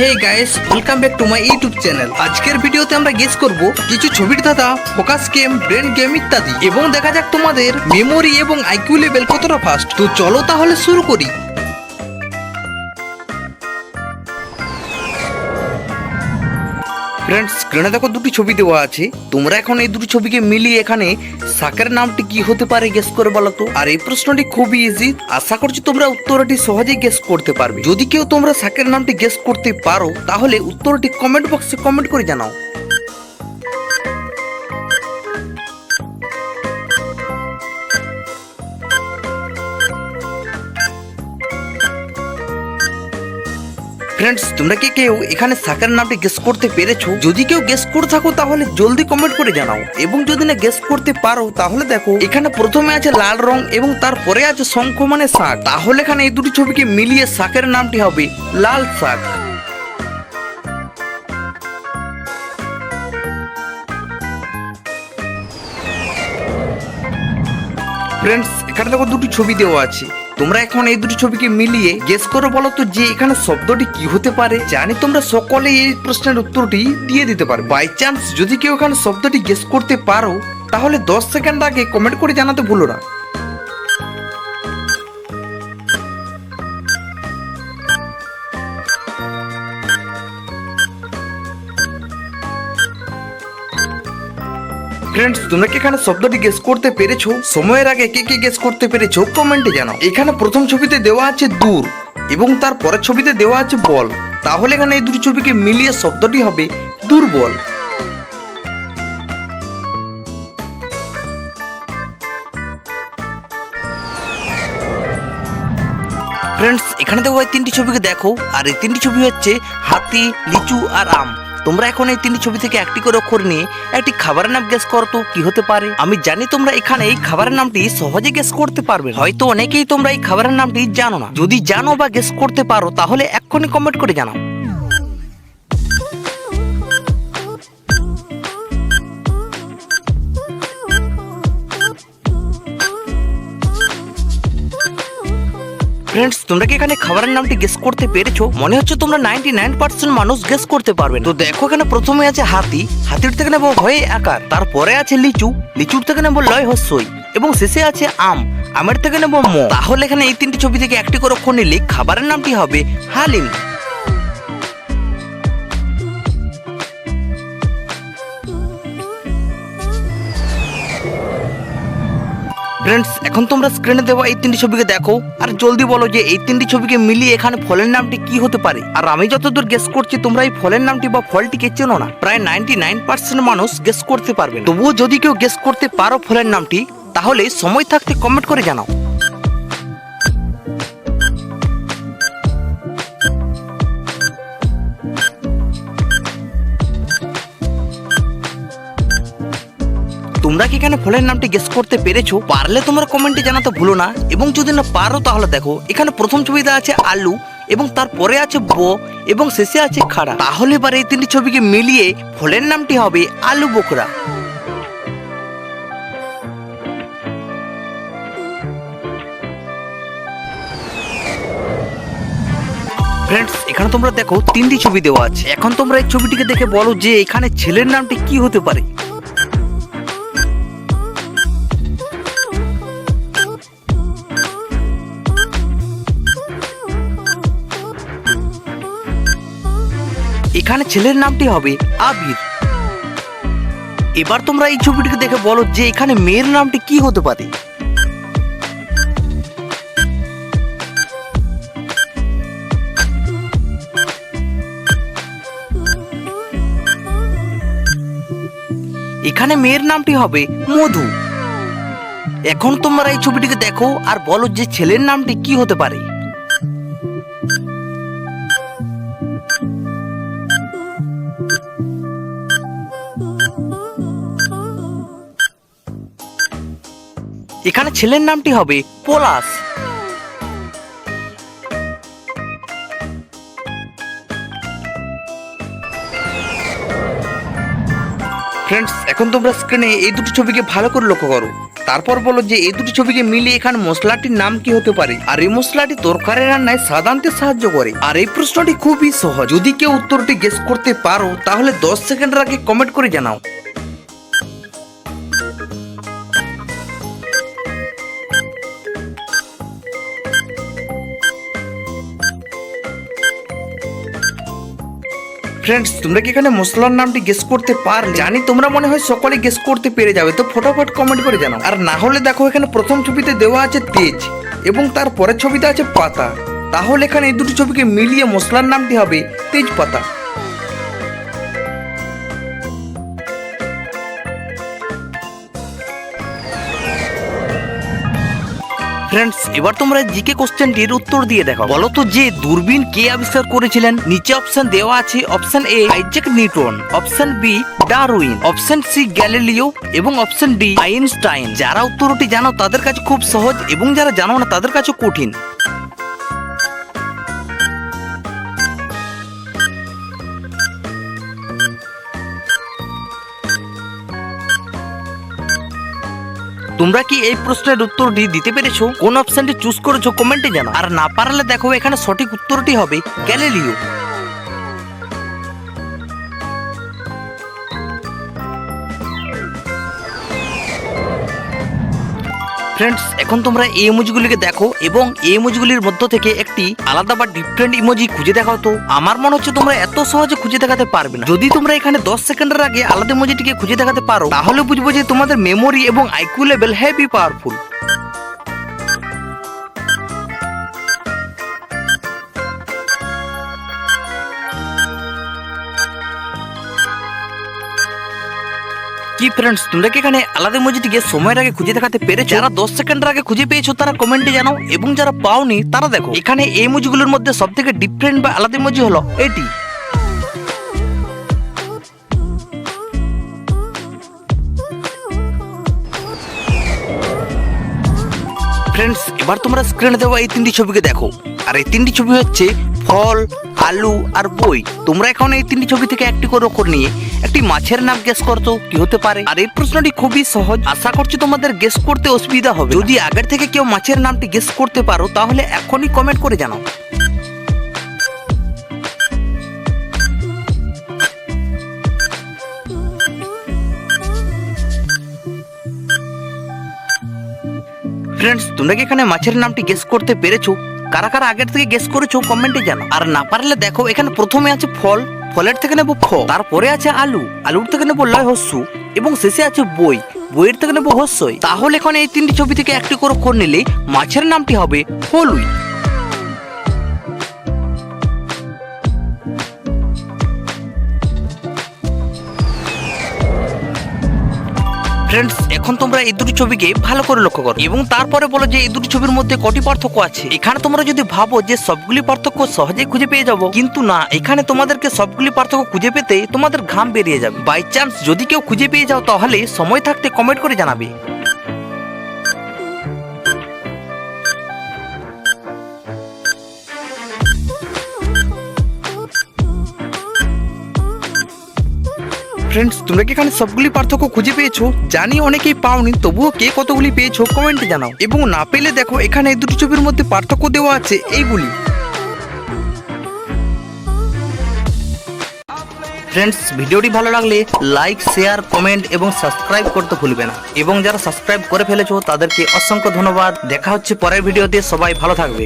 Hey guys welcome back to my YouTube channel আজকের ভিডিওতে আমরা গেস করব কিছু ছবির ধাঁধা ফোকাস গেম ব্রেন গেম ইত্যাদি। এবং দেখা যাক তোমাদের মেমোরি এবং আইকিউ লেভেল কতটা ফাস্ট তো চলো তাহলে শুরু করি। ফ্রেন্ডস স্ক্রিনে দেখো দুটি ছবি দেওয়া আছে। তোমরা এখন এই দুটি ছবিকে মিলিয়ে এখানে শাকের নামটি কি হতে পারে গেস করে বলো তো? আর এই প্রশ্নটি খুবই ইজি আশা করছি তোমরা উত্তরটি সহজেই গেস করতে পারবে। যদি কেউ তোমরা শাকের নামটি গেস করতে পারো, তাহলে উত্তরটি কমেন্ট বক্সে কমেন্ট করে জানাও। ফ্রেন্ডস তোমরা কি কেউ এখানে শাকের নামটি গেস করতে পেরেছ? যদি কেউ গেস করে থাকো, তাহলে জলদি কমেন্ট করে জানাও। এবং যদি না গেস করতে পারো, তাহলে দেখো, এখানে প্রথমে আছে লাল রং এবং তারপরে আছে শঙ্খ মানে শাক। তাহলে এখানে এই দুটি ছবিকে মিলিয়ে শাকের নামটি হবে লাল শাক। ফ্রেন্ডস এখানে দেখো দুটি ছবি দেওয়া আছে। তোমরা এখন এই দুটি ছবিকে মিলিয়ে গেস করো বলো তো যে এখানে শব্দটি কি হতে পারে? জানি তোমরা সকলে এই প্রশ্নের উত্তরটি দিয়ে দিতে পারো। বাই চান্স যদি কেউ এখানে শব্দটি গেস করতে পারো, তাহলে দশ সেকেন্ড আগে কমেন্ট করে জানাতে ভুলো না। ফ্রেন্ডস তোমরা কি এখানে শব্দটি গেস করতে পেরেছ? সময়ের আগে কে কে গেস করতে পেরেছ? কমেন্টে জানাও। এখানে প্রথম ছবিতে দেওয়া আছে দূর এবং তার পরের ছবিতে দেওয়া আছে বল। তাহলে এখানে এই দুটি ছবিকে মিলিয়ে শব্দটি হবে দুর্বল। ফ্রেন্ডস এখানে দেখো এই তিনটি ছবিকে দেখো। আর এই তিনটি ছবি হচ্ছে হাতি, লিচু আর আম। তোমরা এখন এই তিনটি ছবি থেকে একটি করে অক্ষর নিয়ে একটি খাবারের নাম গ্যাস করো তো, কি হতে পারে? আমি জানি তোমরা এখানে এই খাবারের নামটি সহজে গ্যাস করতে পারবে হয়তো অনেকেই তোমরা এই খাবারের নামটি জানো না। যদি জানো বা গ্যাস করতে পারো, তাহলে এক্ষুনি কমেন্ট করে জানাও। ফ্রেন্ডস তোমরা কি এখানে খাবারের নামটি গেস করতে পেরেছ? মনে হচ্ছে তোমরা নাইনটি নাইন পার্সেন্ট মানুষ গেস করতে পারবে তো দেখো এখানে প্রথমে আছে হাতি। হাতির থেকে নেব হয়ে আকার তারপরে আছে লিচু। লিচুর থেকে নেব লয় হস্যই। এবং শেষে আছে আম। আমের থেকে নেব ম। তাহলে এখানে এই তিনটি ছবি থেকে একটি করে অক্ষর নিলে খাবারের নামটি হবে হালিম। ফ্রেন্ডস এখন তোমরা স্ক্রিনে দেওয়া এই তিনটি ছবিকে দেখো। আর জলদি বলো যে এই তিনটি ছবিকে মিলিয়ে এখানে ফলের নামটি কি হতে পারে? আর আমি যতদূর গেস করছি, তোমরা এই ফলের নামটি বা ফলটিকে চেনো না। প্রায় নাইনটি নাইন পার্সেন্ট মানুষ গেস করতে পারবে। তবুও যদি কেউ গেস করতে পারো ফলের নামটি, তাহলে সময় থাকতে কমেন্ট করে জানাও। তোমরা কি এখানে ফলের নামটি গেস করতে পেরেছ? পারলে তোমরা কমেন্টে জানাতে ভুলো না। এবং যদি না পারো, তাহলে দেখো, এখানে প্রথম ছবিতে আছে আলু, এবং তারপরে আছে ব, এবং শেষে আছে খাড়া। তাহলে এবার এই তিনটি ছবিকে মিলিয়ে ফলের নামটি হবে আলু বোকরা। ফ্রেন্ডস এখানে তোমরা দেখো, তিনটি ছবি দেওয়া আছে। এখন তোমরা এই ছবিটিকে দেখে বলো যে, এখানে ছেলের নামটি কি হতে পারে? এখানে ছেলের নামটি হবে আবির। এবার তোমরা এই ছবিটিকে দেখে বলো যে এখানে মেয়ের নামটি কি হতে পারে। এখানে মেয়ের নামটি হবে মধু। এখন তোমরা এই ছবিটিকে দেখো আর বলো যে ছেলের নামটি কি হতে পারে। এখানে ছেলের নামটি হবে পলাশ। ফ্রেন্ডস এখন তোমরা স্ক্রিনে এই দুটি ছবিকে ভালো করে লক্ষ্য করো। তারপর বলো যে এই দুটি ছবিকে মিলিয়ে এখানে মশলাটির নাম কি হতে পারে? আর এই মশলাটি তরকারি রান্নায় আনতে সাহায্য করে। আর এই প্রশ্নটি খুবই সহজ। যদি কেউ উত্তরটি গেস করতে পারো, তাহলে দশ সেকেন্ডের আগে কমেন্ট করে জানাও। ফ্রেন্ডস তোমরা কি এখানে মশলার নামটি গেস করতে পারলে? জানি তোমরা মনে হয় সকলে গেস করতে পেরে যাবে, তো ফটাফট কমেন্ট করে জানাও। আর না হলে দেখো এখানে প্রথম ছবিতে দেওয়া আছে তেজ, এবং তার পরের ছবিতে আছে পাতা। তাহলে এখানে এই দুটি ছবিকে মিলিয়ে মশলার নামটি হবে তেজপাতা। ফ্রেন্ডস এবার তোমরা জিকে কোশ্চেনটির উত্তর দিয়ে দেখো। বলো তো যে দূরবীন কে আবিষ্কার করেছিলেন? নিচে অপশন দেওয়া আছে option A Isaac Newton option B Darwin option C Galileo এবং অপশন ডি আইনস্টাইন যারা উত্তরটি জানো তাদের কাছে খুব সহজ এবং যারা জানো না তাদের কাছে কঠিন। তোমরা কি এই প্রশ্নের উত্তরটি দিতে পেরেছ? কোন অপশনটি চুজ করেছ কমেন্টে জানাও। আর না পারলে দেখো, এখানে সঠিক উত্তরটি হবে গ্যালিলিও। ফ্রেন্ডস এখন তোমরা এই ইমোজিগুলিকে দেখো এবং এই ইমোজিগুলির মধ্য থেকে একটি আলাদা বা ডিফারেন্ট ইমোজি খুঁজে দেখাও তো। আমার মনে হচ্ছে তোমরা এত সহজে খুঁজে দেখাতে পারবে না। যদি তোমরা এখানে 10 সেকেন্ডের আগে আলাদা ইমোজিটিকে খুঁজে দেখাতে পারো, তাহলে বুঝব যে তোমাদের মেমোরি এবং আইকিউ লেভেল হেভি পাওয়ারফুল কি ফ্রেন্ডস তোমরা কি এখানে আলাদা ইমোজিটিকে সময়ের আগে খুঁজে দেখাতে পেরেছ? যারা দশ সেকেন্ডের আগে খুঁজে পেয়েছ, তারা কমেন্টে জানাও, এবং যারা পাওনি, তারা দেখো। এখানে এই ইমোজিগুলোর মধ্যে সব থেকে ডিফারেন্ট বা আলাদা ইমোজি হলো এটি। ফ্রেন্ডস এবার তোমরা স্ক্রিনে দেওয়া এই তিনটি ছবিকে দেখো। আর এই তিনটি ছবি হচ্ছে ফল, আলু আর বই। তোমরা এখন এই তিনটি ছবি থেকে একটি করে অক্ষর নিয়ে একটি মাছের নাম গেস করতো কি হতে পারে? আর এই প্রশ্নটি খুবই সহজ। আশা করছি তোমাদের গেস করতে অসুবিধা হবে যদি আগের থেকে কেউ মাছের নামটি গেস করতে পারো, তাহলে এখনই কমেন্ট করে জানাও। ফ্রেন্ডস তোমরা কি এখানে মাছের নামটি গেস করতে পেরেছ? কারা কারা আগের থেকে গেস করেছ কমেন্টে জানো। আর না পারলে দেখো, এখানে প্রথমে আছে ফল, ফলের থেকে নেব খ, তারপরে আছে আলু, আলুর থেকে নেব লয় হস্যু, এবং শেষে আছে বই, বইয়ের থেকে নেব হস্যই। তাহলে এখন এই তিনটি ছবি থেকে একটি করে করে নিলে মাছের নামটি হবে হলুই। ফ্রেন্ডস এখন তোমরা এই দুটি ছবিকে ভালো করে লক্ষ্য করো। এবং তারপরে বলো যে এই দুটি ছবির মধ্যে কটি পার্থক্য আছে। এখানে তোমরা যদি ভাবো যে সবগুলি পার্থক্য সহজে খুঁজে পেয়ে যাব, কিন্তু না, এখানে তোমাদেরকে সবগুলি পার্থক্য খুঁজে পেতে তোমাদের ঘাম বেরিয়ে যাবে। বাই চান্স যদি কেউ খুঁজে পেয়ে যাও, তাহলে সময় থাকতে কমেন্ট করে জানাবে। ফ্রেন্ডস তোমরা কি এখানে সবগুলি পার্থক্য খুঁজে পেয়েছ? জানি অনেকেই পাওনি, তবুও কে কতগুলি পেয়েছ কমেন্টে জানাও। এবং না পেলে দেখো, এখানে এই দুটি ছবির মধ্যে পার্থক্য দেওয়া আছে, এইগুলি। ফ্রেন্ডস ভিডিওটি ভালো লাগলে লাইক শেয়ার কমেন্ট এবং সাবস্ক্রাইব করতে ভুলবে না। এবং যারা সাবস্ক্রাইব করে ফেলেছো, তাদেরকে অসংখ্য ধন্যবাদ। দেখা হচ্ছে পরের ভিডিওতে, সবাই ভালো থাকবে।